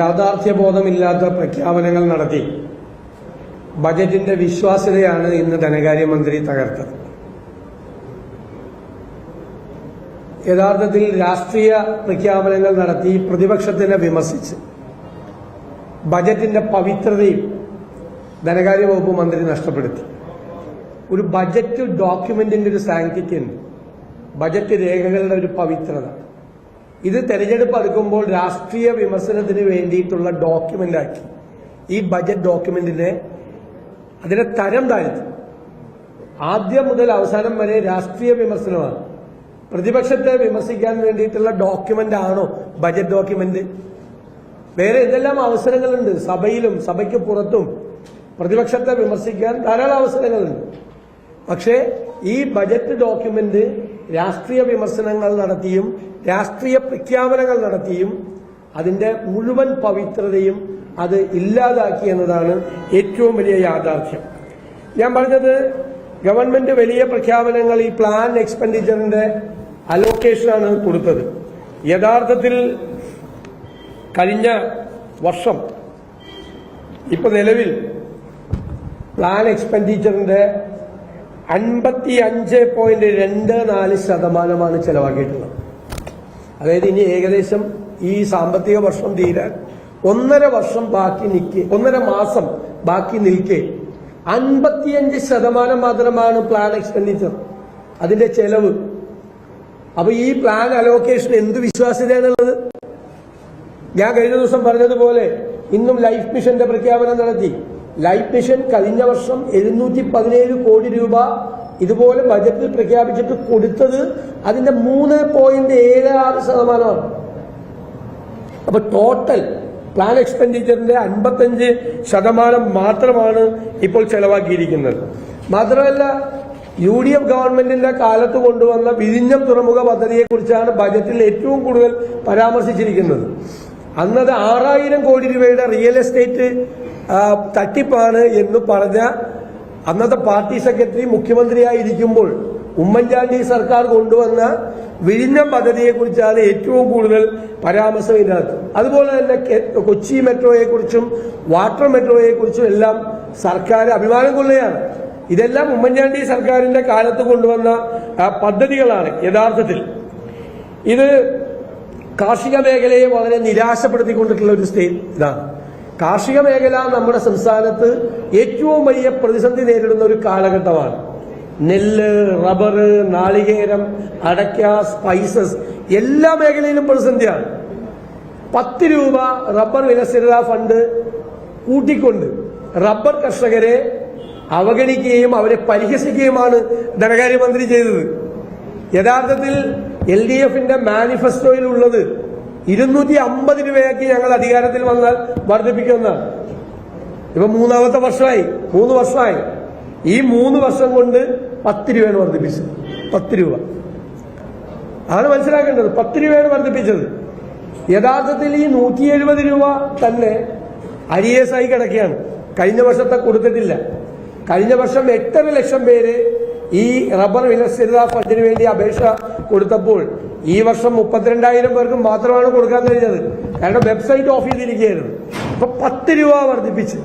യാഥാർത്ഥ്യബോധമില്ലാത്ത പ്രഖ്യാപനങ്ങൾ നടത്തി. ബജറ്റിന്റെ വിശ്വാസ്യതയാണ് ഇന്ന് ധനകാര്യമന്ത്രി തകർത്തത്. യഥാർത്ഥത്തിൽ രാഷ്ട്രീയ പ്രഖ്യാപനങ്ങൾ നടത്തി പ്രതിപക്ഷത്തിനെ വിമർശിച്ച്. ബജറ്റിന്റെ പവിത്രതയും ധനകാര്യ വകുപ്പ് മന്ത്രി നഷ്ടപ്പെടുത്തി. ഒരു ബജറ്റ് ഡോക്യുമെന്റിന്റെ ഒരു സാങ്ക്ടിറ്റി ഉണ്ട് ബജറ്റ് രേഖകളുടെ ഒരു പവിത്രത. ഇത് തെരഞ്ഞെടുപ്പ് അടുക്കുമ്പോൾ രാഷ്ട്രീയ വിമർശനത്തിന് വേണ്ടിയിട്ടുള്ള ഡോക്യുമെന്റ് ആക്കി. ഈ ബജറ്റ് ഡോക്യുമെന്റിനെ അതിനെ തരം താഴ്ത്തി. ആദ്യം മുതൽ അവസാനം വരെ രാഷ്ട്രീയ വിമർശനമാണ്. പ്രതിപക്ഷത്തെ വിമർശിക്കാൻ വേണ്ടിയിട്ടുള്ള ഡോക്യുമെന്റ് ആണോ ബജറ്റ് ഡോക്യുമെന്റ് വേറെ എന്തെല്ലാം അവസരങ്ങളുണ്ട്? സഭയിലും സഭയ്ക്ക് പുറത്തും പ്രതിപക്ഷത്തെ വിമർശിക്കാൻ ധാരാളം അവസരങ്ങളുണ്ട്. പക്ഷേ ഈ ബജറ്റ് ഡോക്യുമെന്റ് രാഷ്ട്രീയ വിമർശനങ്ങൾ നടത്തിയും രാഷ്ട്രീയ പ്രഖ്യാപനങ്ങൾ നടത്തിയും അതിന്റെ മുഴുവൻ പവിത്രതയും അത് ഇല്ലാതാക്കി എന്നതാണ് ഏറ്റവും വലിയ യാഥാർത്ഥ്യം. ഞാൻ പറഞ്ഞത് ഗവൺമെന്റ് വലിയ പ്രഖ്യാപനങ്ങൾ ഈ പ്ലാൻ എക്സ്പെൻഡിച്ചറിന്റെ അലോക്കേഷനാണ് കൊടുത്തത്. യഥാർത്ഥത്തിൽ കഴിഞ്ഞ വർഷം ഇപ്പൊ നിലവിൽ പ്ലാൻ എക്സ്പെൻഡിച്ചറിന്റെ അൻപത്തി അഞ്ച് പോയിന്റ് രണ്ട് നാല് ശതമാനമാണ് ചെലവാക്കിയിട്ടുള്ളത്. അതായത് ഇനി ഏകദേശം ഈ സാമ്പത്തിക വർഷം തീരാൻ ഒന്നര വർഷം ബാക്കി നിൽക്കെ ഒന്നര മാസം ബാക്കി നിൽക്കെ. അൻപത്തിയഞ്ച് ശതമാനം മാത്രമാണ് പ്ലാൻ എക്സ്പെൻഡിച്ചർ അതിന്റെ ചെലവ്. അപ്പൊ ഈ പ്ലാൻ അലോക്കേഷൻ എന്ത് വിശ്വാസ്യതയാണുള്ളത് ഞാൻ കഴിഞ്ഞ ദിവസം പറഞ്ഞതുപോലെ ഇന്നും ലൈഫ് മിഷന്റെ പ്രഖ്യാപനം നടത്തി. ലൈഫ് മിഷൻ കഴിഞ്ഞ വർഷം എഴുന്നൂറ്റി പതിനേഴ് കോടി രൂപ ഇതുപോലെ ബജറ്റിൽ പ്രഖ്യാപിച്ചിട്ട് കൊടുത്തത് അതിന്റെ മൂന്ന് പോയിന്റ് ഏഴ് ആറ് ശതമാനമാണ്. അപ്പൊ ടോട്ടൽ പ്ലാൻ എക്സ്പെൻഡിച്ചറിന്റെ അൻപത്തഞ്ച് ശതമാനം മാത്രമാണ് ഇപ്പോൾ ചെലവാക്കിയിരിക്കുന്നത്. മാത്രമല്ല യു ഡി എഫ് ഗവൺമെന്റിന്റെ കാലത്ത് കൊണ്ടുവന്ന വിഴിഞ്ഞം തുറമുഖ പദ്ധതിയെക്കുറിച്ചാണ് ബജറ്റിൽ ഏറ്റവും കൂടുതൽ പരാമർശിച്ചിരിക്കുന്നത്. അന്നത് ആറായിരം കോടി രൂപയുടെ റിയൽ എസ്റ്റേറ്റ് തട്ടിപ്പാണ് എന്ന് പറഞ്ഞ അന്നത്തെ പാർട്ടി സെക്രട്ടറി മുഖ്യമന്ത്രിയായിരിക്കുമ്പോൾ ഉമ്മൻചാണ്ടി സർക്കാർ കൊണ്ടുവന്ന വിഴിഞ്ഞം പദ്ധതിയെക്കുറിച്ചാണ് ഏറ്റവും കൂടുതൽ പരാമർശം ഇതിനകത്ത്. അതുപോലെ തന്നെ കൊച്ചി മെട്രോയെക്കുറിച്ചും വാട്ടർ മെട്രോയെക്കുറിച്ചും എല്ലാം സർക്കാർ അഭിമാനം കൊള്ളുകയാണ്. ഇതെല്ലാം ഉമ്മൻചാണ്ടി സർക്കാരിന്റെ കാലത്ത് കൊണ്ടുവന്ന പദ്ധതികളാണ് യഥാർത്ഥത്തിൽ. ഇത് കാർഷിക മേഖലയെ വളരെ നിരാശപ്പെടുത്തിക്കൊണ്ടിട്ടുള്ള ഒരു സ്റ്റേറ്റ് ഇതാണ്. കാർഷിക മേഖല നമ്മുടെ സംസ്ഥാനത്ത് ഏറ്റവും വലിയ പ്രതിസന്ധി നേരിടുന്ന ഒരു കാലഘട്ടമാണ്. നെല്ല് റബ്ബർ നാളികേരം അടയ്ക്ക സ്പൈസസ് എല്ലാ മേഖലയിലും പ്രതിസന്ധിയാണ്. പത്ത് രൂപ റബ്ബർ വിലസ്ഥിരത ഫണ്ട് കൂട്ടിക്കൊണ്ട് റബ്ബർ കർഷകരെ അവഗണിക്കുകയും അവരെ പരിഹസിക്കുകയുമാണ് ധനകാര്യമന്ത്രി ചെയ്തത്. യഥാർത്ഥത്തിൽ എൽ ഡി എഫിന്റെ മാനിഫെസ്റ്റോയിൽ ഉള്ളത് ഇരുന്നൂറ്റി അമ്പത് രൂപയാക്കി ഞങ്ങൾ അധികാരത്തിൽ വന്നാൽ വർദ്ധിപ്പിക്കുന്നതാണ് ഇപ്പൊ മൂന്നാമത്തെ വർഷമായി മൂന്ന് വർഷമായി. ഈ മൂന്ന് വർഷം കൊണ്ട് പത്ത് രൂപയാണ് വർദ്ധിപ്പിച്ചത്. പത്ത് രൂപ. അതാണ് മനസ്സിലാക്കേണ്ടത്. പത്ത് രൂപയാണ് വർദ്ധിപ്പിച്ചത്. യഥാർത്ഥത്തിൽ ഈ നൂറ്റി എഴുപത് രൂപ തന്നെ അരിയേഴ്സ് ആയി കിടക്കുകയാണ്. കഴിഞ്ഞ വർഷത്തെ കൊടുത്തിട്ടില്ല. കഴിഞ്ഞ വർഷം എട്ടര ലക്ഷം പേര് ഈ റബ്ബർ വിലസ്ഥിരതാ ഫണ്ടിന് വേണ്ടി അപേക്ഷ കൊടുത്തപ്പോൾ ഈ വർഷം മുപ്പത്തിരണ്ടായിരം പേർക്ക് മാത്രമാണ് കൊടുക്കാൻ കഴിഞ്ഞത്. കാരണം വെബ്സൈറ്റ് ഓഫ് ചെയ്തിരിക്കുകയായിരുന്നു. അപ്പൊ പത്ത് രൂപ വർദ്ധിപ്പിച്ച്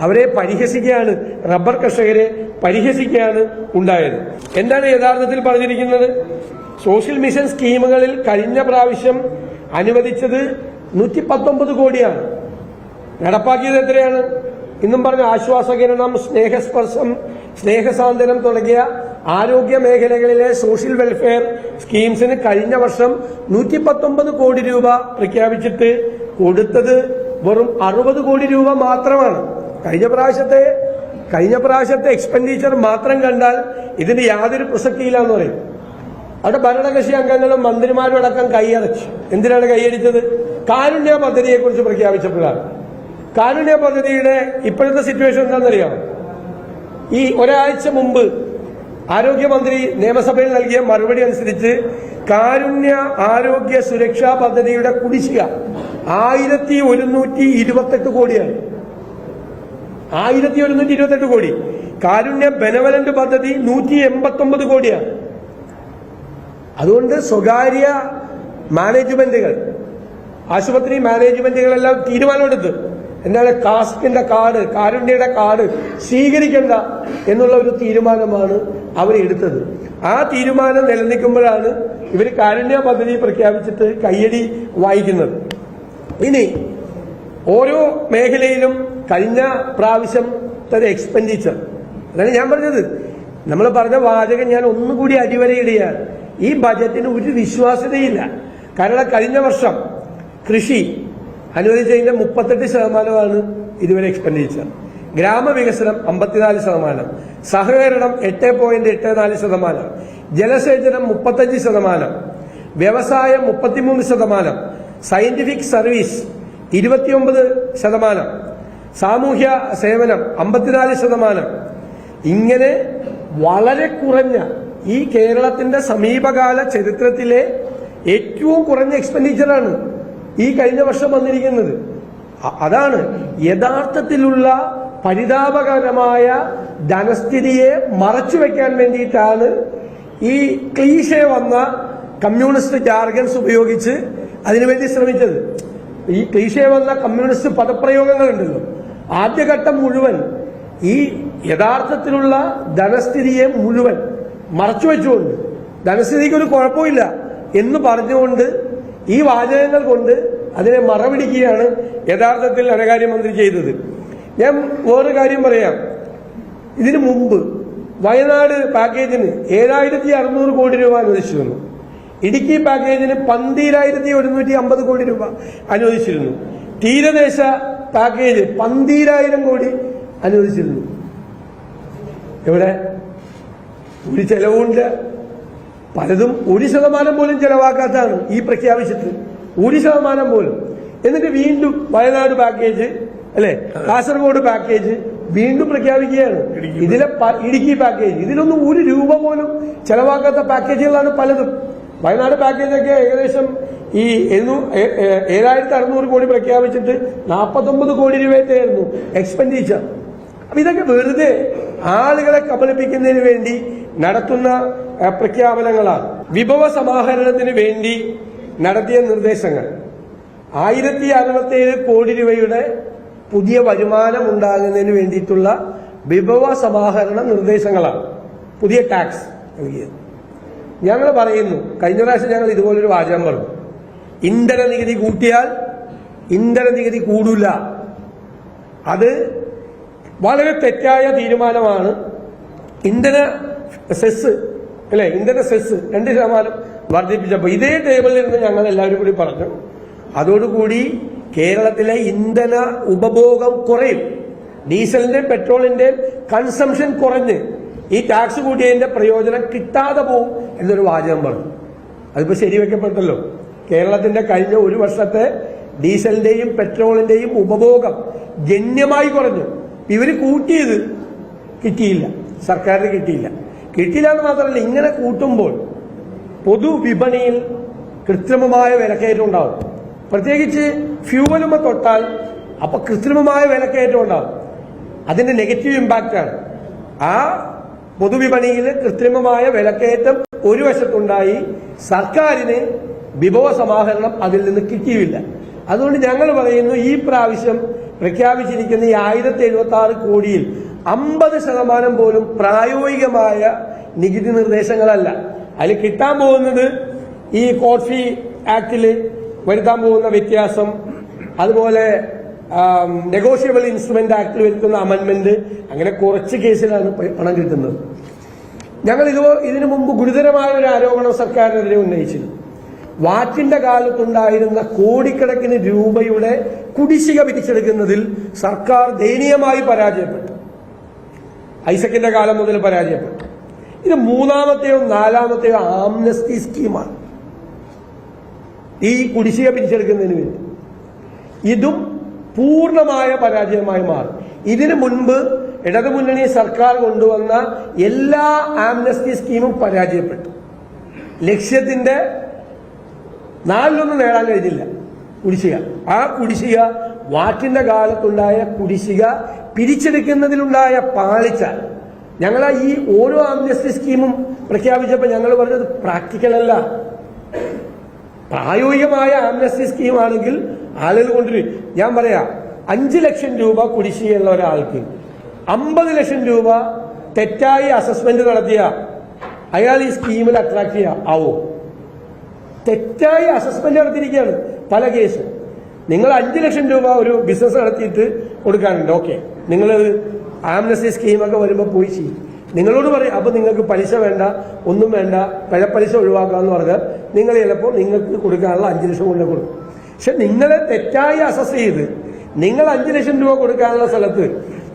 അവരെ പരിഹസിക്കുകയാണ് റബ്ബർ കർഷകരെ പരിഹസിക്കുകയാണ് ഉണ്ടായത്. എന്താണ് യഥാർത്ഥത്തിൽ പറഞ്ഞിരിക്കുന്നത്? സോഷ്യൽ മിഷൻ സ്കീമുകളിൽ കഴിഞ്ഞ പ്രാവശ്യം അനുവദിച്ചത് നൂറ്റി പത്തൊമ്പത് കോടിയാണ്. നടപ്പാക്കിയത് എത്രയാണ്? ഇന്നും പറഞ്ഞ ആശ്വാസകിരണം സ്നേഹസ്പർശം സ്നേഹസാന്ത്വനം തുടങ്ങിയ ആരോഗ്യ മേഖലകളിലെ സോഷ്യൽ വെൽഫെയർ സ്കീംസിന് കഴിഞ്ഞ വർഷം നൂറ്റി പത്തൊമ്പത് കോടി രൂപ പ്രഖ്യാപിച്ചിട്ട് കൊടുത്തത് വെറും അറുപത് കോടി രൂപ മാത്രമാണ്. കഴിഞ്ഞ പ്രാവശ്യത്തെ കഴിഞ്ഞ പ്രാവശ്യത്തെ എക്സ്പെൻഡിച്ചർ മാത്രം കണ്ടാൽ ഇതിന് യാതൊരു പ്രസക്തിയില്ലാന്ന് പറയും. അവിടെ ഭരണകക്ഷി അംഗങ്ങളും മന്ത്രിമാരും അടക്കം കൈയടച്ചു എന്തിനാണ് കൈയടിച്ചത് കാരുണ്യ പദ്ധതിയെ കുറിച്ച് പ്രഖ്യാപിച്ചപ്പോഴാണ്. കാരുണ്യ പദ്ധതിയുടെ ഇപ്പോഴത്തെ സിറ്റുവേഷൻ എന്താണെന്നറിയാം ഈ ഒരാഴ്ച മുമ്പ് ആരോഗ്യമന്ത്രി നിയമസഭയിൽ നൽകിയ മറുപടി അനുസരിച്ച് കാരുണ്യ ആരോഗ്യ സുരക്ഷാ പദ്ധതിയുടെ കുടിശ്ശിക ആയിരത്തി ഒരുന്നൂറ്റി ഇരുപത്തെട്ട് കോടിയാണ്. ആയിരത്തി ഒരുന്നൂറ്റി ഇരുപത്തെട്ട് കോടി. കാരുണ്യ ബെനവലന്റ് പദ്ധതി നൂറ്റി എൺപത്തി ഒമ്പത് കോടിയാണ്. അതുകൊണ്ട് സ്വകാര്യ മാനേജ്മെന്റുകൾ ആശുപത്രി മാനേജ്മെന്റുകളെല്ലാം തീരുമാനമെടുത്ത് എന്താണ് കാസ്കിന്റെ കാർഡ് കാരുണ്യയുടെ കാർഡ് സ്വീകരിക്കേണ്ട എന്നുള്ള ഒരു തീരുമാനമാണ് അവർ എടുത്തത്. ആ തീരുമാനം നിലനിൽക്കുമ്പോഴാണ് ഇവർ കാരുണ്യ പദ്ധതി പ്രഖ്യാപിച്ചിട്ട് കയ്യടി വായിക്കുന്നത്. ഇനി ഓരോ മേഖലയിലും കഴിഞ്ഞ പ്രാവശ്യത്തെ എക്സ്പെൻഡിച്ചർ അതാണ് ഞാൻ പറഞ്ഞത്. നമ്മൾ പറഞ്ഞ വാചകം ഞാൻ ഒന്നുകൂടി അടിവരയിടുകയാണ്. ഈ ബജറ്റിന് ഒരു വിശ്വാസ്യതയില്ല. കാരണം കഴിഞ്ഞ വർഷം കൃഷി അനുവദിച്ചതിന്റെ മുപ്പത്തെട്ട് ശതമാനമാണ് ഇതുവരെ എക്സ്പെൻഡിച്ചർ ഗ്രാമവികസനം അമ്പത്തിനാല് ശതമാനം. സഹകരണം എട്ട് പോയിന്റ് എട്ട് നാല് ശതമാനം. ജലസേചനം മുപ്പത്തഞ്ച് ശതമാനം. വ്യവസായം മുപ്പത്തിമൂന്ന് ശതമാനം. സയന്റിഫിക് സർവീസ് ഇരുപത്തിയൊമ്പത് ശതമാനം. സാമൂഹ്യ സേവനം അമ്പത്തിനാല് ശതമാനം. ഇങ്ങനെ വളരെ കുറഞ്ഞ ഈ കേരളത്തിന്റെ സമീപകാല ചരിത്രത്തിലെ ഏറ്റവും കുറഞ്ഞ എക്സ്പെൻഡിച്ചറാണ് ഈ കഴിഞ്ഞ വർഷം വന്നിരിക്കുന്നത്. അതാണ് യഥാർത്ഥത്തിലുള്ള പരിതാപകരമായ ധനസ്ഥിതിയെ മറച്ചു വെക്കാൻ വേണ്ടിയിട്ടാണ് ഈ ക്ലീശ വന്ന കമ്മ്യൂണിസ്റ്റ് ജാർഗൻസ് ഉപയോഗിച്ച് അതിനുവേണ്ടി ശ്രമിച്ചത്. ഈ ക്ലീശ വന്ന കമ്മ്യൂണിസ്റ്റ് പദപ്രയോഗങ്ങളുണ്ടല്ലോ. ആദ്യഘട്ടം മുഴുവൻ ഈ യഥാർത്ഥത്തിലുള്ള ധനസ്ഥിതിയെ മുഴുവൻ മറച്ചു വെച്ചുകൊണ്ട് ധനസ്ഥിതിക്ക് ഒരു കുഴപ്പമില്ല എന്ന് പറഞ്ഞുകൊണ്ട് ഈ വാചകങ്ങൾ കൊണ്ട് അതിനെ മറപിടിക്കുകയാണ് യഥാർത്ഥത്തിൽ ധനകാര്യമന്ത്രി ചെയ്തത്. ഞാൻ വേറൊരു കാര്യം പറയാം. ഇതിനു മുമ്പ് വയനാട് പാക്കേജിന് ഏഴായിരത്തി അറുന്നൂറ് കോടി രൂപ അനുവദിച്ചിരുന്നു. ഇടുക്കി പാക്കേജിന് പന്തീരായിരത്തി ഒരുന്നൂറ്റി അമ്പത് കോടി രൂപ അനുവദിച്ചിരുന്നു. തീരദേശ പാക്കേജ് പന്തീരായിരം കോടി അനുവദിച്ചിരുന്നു. എവിടെ? ഒരു ചെലവുണ്ട്. പലതും ഒരു ശതമാനം പോലും ചെലവാക്കാത്തതാണ് ഈ പ്രഖ്യാപിച്ചിട്ട്. ഒരു ശതമാനം പോലും. എന്നിട്ട് വീണ്ടും വയനാട് പാക്കേജ് അല്ലെ? കാസർഗോഡ് പാക്കേജ് വീണ്ടും പ്രഖ്യാപിക്കുകയാണ്. ഇതിലെ ഇടുക്കി പാക്കേജ് ഇതിലൊന്നും ഒരു രൂപ പോലും ചെലവാക്കാത്ത പാക്കേജുകളാണ് പലതും. വയനാട് പാക്കേജൊക്കെ ഏകദേശം ഈ ഏഴായിരത്തി അറുന്നൂറ് കോടി പ്രഖ്യാപിച്ചിട്ട് നാൽപ്പത്തൊമ്പത് കോടി രൂപയായിരുന്നു എക്സ്പെൻഡിച്ചർ അപ്പൊ ഇതൊക്കെ വെറുതെ ആളുകളെ കബളിപ്പിക്കുന്നതിന് വേണ്ടി നടത്തുന്ന പ്രഖ്യാപനങ്ങളാണ്. വിഭവ സമാഹരണത്തിന് വേണ്ടി നടത്തിയ നിർദ്ദേശങ്ങൾ. ആയിരത്തി അറുപത്തിയേഴ് കോടി രൂപയുടെ പുതിയ വരുമാനം ഉണ്ടാകുന്നതിന് വേണ്ടിയിട്ടുള്ള വിഭവ സമാഹരണ നിർദ്ദേശങ്ങളാണ്. പുതിയ ടാക്സ് നൽകിയത്. ഞങ്ങൾ പറയുന്നു കഴിഞ്ഞ പ്രാവശ്യം ഞങ്ങൾ ഇതുപോലൊരു വാചകം പറഞ്ഞു. ഇന്ധന നികുതി കൂട്ടിയാൽ ഇന്ധന നികുതി കൂടില്ല അത് വളരെ തെറ്റായ തീരുമാനമാണ്. ഇന്ധന സെസ് അല്ലെ? ഇന്ധന സെസ് രണ്ട് ശതമാനം വർദ്ധിപ്പിച്ചപ്പോൾ ഇതേ ടേബിളിൽ നിന്ന് ഞങ്ങൾ എല്ലാവരും കൂടി പറഞ്ഞു അതോടുകൂടി കേരളത്തിലെ ഇന്ധന ഉപഭോഗം കുറയും. ഡീസലിന്റെ പെട്രോളിന്റെ കൺസംഷൻ കുറഞ്ഞ് ഈ ടാക്സ് കൂട്ടിയതിന്റെ പ്രയോജനം കിട്ടാതെ പോകും എന്നൊരു വാചകം പറഞ്ഞു. അതിപ്പോ ശരിവെക്കപ്പെട്ടല്ലോ. കേരളത്തിന്റെ കഴിഞ്ഞ ഒരു വർഷത്തെ ഡീസലിന്റെയും പെട്രോളിന്റെയും ഉപഭോഗം ഗണ്യമായി കുറഞ്ഞു. ഇവർ കൂട്ടിയത് കിട്ടിയില്ല. സർക്കാരിന് കിട്ടിയില്ല. കിട്ടിയില്ല എന്ന് മാത്രമല്ല ഇങ്ങനെ കൂട്ടുമ്പോൾ പൊതുവിപണിയിൽ കൃത്രിമമായ വിലക്കയറ്റം ഉണ്ടാവും. പ്രത്യേകിച്ച് ഫ്യൂവലുമ തൊട്ടാൽ അപ്പൊ കൃത്രിമമായ വിലക്കയറ്റം ഉണ്ടാവും. അതിന്റെ നെഗറ്റീവ് ഇമ്പാക്റ്റ് ആണ്. ആ പൊതുവിപണിയിൽ കൃത്രിമമായ വിലക്കയറ്റം ഒരു വശത്തുണ്ടായി സർക്കാരിന് വിഭവ സമാഹരണം അതിൽ നിന്ന് കിട്ടിയില്ല. അതുകൊണ്ട് ഞങ്ങൾ പറയുന്നു ഈ പ്രാവശ്യം പ്രഖ്യാപിച്ചിരിക്കുന്ന ഈ ആയിരത്തി എഴുപത്തി ആറ് കോടിയിൽ അമ്പത് ശതമാനം പോലും പ്രായോഗികമായ നികുതി നിർദ്ദേശങ്ങളല്ല. അതിൽ കിട്ടാൻ പോകുന്നത് ഈ കോഫി ആക്ടിൽ വരുത്താൻ പോകുന്ന വ്യത്യാസം അതുപോലെ നെഗോഷ്യബിൾ ഇൻസ്ട്രുമെന്റ് ആക്ടിൽ വരുത്തുന്ന അമെന്റ്മെന്റ് അങ്ങനെ കുറച്ച് കേസിലാണ് പണം കിട്ടുന്നത്. ഞങ്ങൾ ഇത് ഇതിനു മുമ്പ് ഗുരുതരമായ ഒരു ആരോപണം സർക്കാരിനെതിരെ ഉന്നയിച്ചിരുന്നു. വാറ്റിന്റെ കാലത്തുണ്ടായിരുന്ന കോടിക്കണക്കിന് രൂപയുടെ കുടിശ്ശിക പിരിച്ചെടുക്കുന്നതിൽ സർക്കാർ ദയനീയമായി പരാജയപ്പെട്ടു. ഐസക്കിന്റെ കാലം മുതൽ പരാജയപ്പെട്ടു. ഇത് മൂന്നാമത്തെയോ നാലാമത്തെയോ ആംനസ്റ്റി സ്കീമാണ്. ഈ കുടിശ്ശിക പിരിച്ചെടുക്കുന്നതിന് വേണ്ടി. ഇതും പൂർണമായ പരാജയമായി മാറും. ഇതിനു മുൻപ് ഇടതുമുന്നണി സർക്കാർ കൊണ്ടുവന്ന എല്ലാ ആംനസ്റ്റി സ്കീമും പരാജയപ്പെട്ടു. ലക്ഷ്യത്തിന്റെ നാലിലൊന്നും നേടാൻ കഴിഞ്ഞില്ല. കുടിശ്ശിക. ആ കുടിശ്ശിക വാറ്റിന്റെ കാലത്തുണ്ടായ കുടിശ്ശിക പിരിച്ചെടുക്കുന്നതിലുണ്ടായ പാളിച്ച. ഞങ്ങളെ ഈ ഓരോ ആംനസ്റ്റി സ്കീമും പ്രഖ്യാപിച്ചപ്പോൾ ഞങ്ങൾ പറഞ്ഞത് പ്രാക്ടിക്കൽ അല്ല. പ്രായോഗികമായ ആംനസ്റ്റി സ്കീമാണെങ്കിൽ ആളുകൾ കൊണ്ടുവരും ഞാൻ പറയാം അഞ്ച് ലക്ഷം രൂപ കുടിശ്ശികയുള്ള ഒരാൾക്ക് അമ്പത് ലക്ഷം രൂപ തെറ്റായി അസസ്മെന്റ് നടത്തിയ അയാൾ ഈ സ്കീമിൽ അട്രാക്ട് ചെയ്യുക ആവോ തെറ്റായി അസസ്മെന്റ് നടത്തിയിരിക്കുകയാണ്. പല കേസ്. നിങ്ങൾ അഞ്ച് ലക്ഷം രൂപ ഒരു ബിസിനസ് നടത്തിയിട്ട് കൊടുക്കാനുണ്ട് ഓക്കെ നിങ്ങൾ ആംനസി സ്കീമൊക്കെ വരുമ്പോൾ പോയി ചെയ്യും. നിങ്ങളോട് പറയും അപ്പൊ നിങ്ങൾക്ക് പലിശ വേണ്ട ഒന്നും വേണ്ട പിഴപ്പലിശ ഒഴിവാക്കാന്ന് പറഞ്ഞാൽ നിങ്ങൾ ചിലപ്പോൾ നിങ്ങൾക്ക് കൊടുക്കാനുള്ള അഞ്ച് ലക്ഷം കൊണ്ട് കൊടുക്കും. പക്ഷെ നിങ്ങളെ തെറ്റായി അസസ് ചെയ്ത് നിങ്ങൾ അഞ്ച് ലക്ഷം രൂപ കൊടുക്കാനുള്ള സ്ഥലത്ത്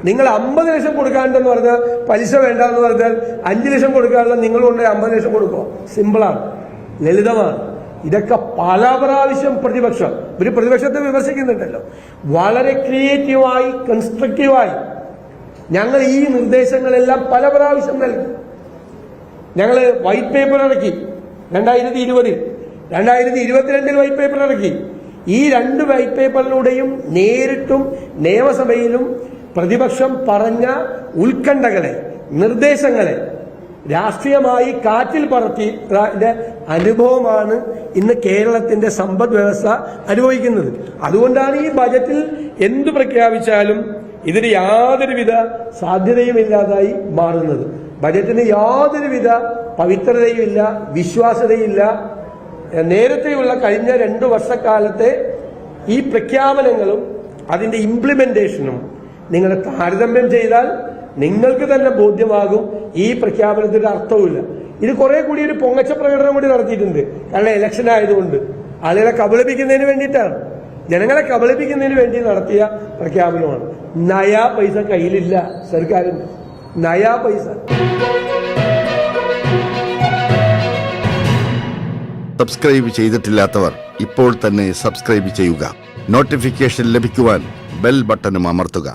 നിങ്ങൾ അമ്പത് ലക്ഷം കൊടുക്കാനുണ്ടെന്ന് പറഞ്ഞാൽ പലിശ വേണ്ട എന്ന് പറഞ്ഞാൽ അഞ്ച് ലക്ഷം കൊടുക്കാനുള്ള നിങ്ങൾ കൊണ്ട് അമ്പത് ലക്ഷം കൊടുക്കുക സിമ്പിളാണ് ലളിതമാണ്. ഇതൊക്കെ പല പ്രാവശ്യം പ്രതിപക്ഷം ഒരു പ്രതിപക്ഷത്തെ വിമർശിക്കുന്നുണ്ടല്ലോ. വളരെ ക്രിയേറ്റീവായി കൺസ്ട്രക്റ്റീവായി ഞങ്ങൾ ഈ നിർദ്ദേശങ്ങളെല്ലാം പല പ്രാവശ്യം നൽകി. ഞങ്ങൾ വൈറ്റ് പേപ്പർ ഇറക്കി രണ്ടായിരത്തി ഇരുപതിൽ രണ്ടായിരത്തി ഇരുപത്തിരണ്ടിൽ വൈറ്റ് പേപ്പർ ഇറക്കി. ഈ രണ്ട് വൈറ്റ് പേപ്പറിലൂടെയും നേരിട്ടും നിയമസഭയിലും പ്രതിപക്ഷം പറഞ്ഞ ഉത്കണ്ഠകളെ നിർദ്ദേശങ്ങളെ രാഷ്ട്രീയമായി കാറ്റിൽ പറത്തി അനുഭവമാണ് ഇന്ന് കേരളത്തിന്റെ സമ്പദ് വ്യവസ്ഥ അനുഭവിക്കുന്നത്. അതുകൊണ്ടാണ് ഈ ബജറ്റിൽ എന്തു പ്രഖ്യാപിച്ചാലും ഇതിന് യാതൊരുവിധ സാധ്യതയുമില്ലാതായി മാറുന്നത്. ബജറ്റിന് യാതൊരുവിധ പവിത്രതയുമില്ല വിശ്വാസ്യതയില്ല. നേരത്തെയുള്ള കഴിഞ്ഞ രണ്ടു വർഷക്കാലത്തെ ഈ പ്രഖ്യാപനങ്ങളും അതിന്റെ ഇംപ്ലിമെന്റേഷനും നിങ്ങൾ താരതമ്യം ചെയ്താൽ നിങ്ങൾക്ക് തന്നെ ബോധ്യമാകും ഈ പ്രഖ്യാപനത്തിന്റെ അർത്ഥവുമില്ല. ഇത് കുറെ കൂടി ഒരു പൊങ്ങച്ച പ്രകടനം കൂടി നടത്തിയിട്ടുണ്ട്. കാരണം ഇലക്ഷൻ ആയതുകൊണ്ട്. ആളുകളെ കബളിപ്പിക്കുന്നതിന് വേണ്ടിയിട്ടാണ്. ജനങ്ങളെ കബളിപ്പിക്കുന്നതിന് വേണ്ടി നടത്തിയ പ്രഖ്യാപനമാണ്. നയാ പൈസ കയ്യിലില്ല സർക്കാരിന്. നയാ പൈസ. സബ്സ്ക്രൈബ് ചെയ്തിട്ടില്ലാത്തവർ ഇപ്പോൾ തന്നെ സബ്സ്ക്രൈബ് ചെയ്യുക. നോട്ടിഫിക്കേഷൻ ലഭിക്കുവാൻ ബെൽ ബട്ടണും അമർത്തുക.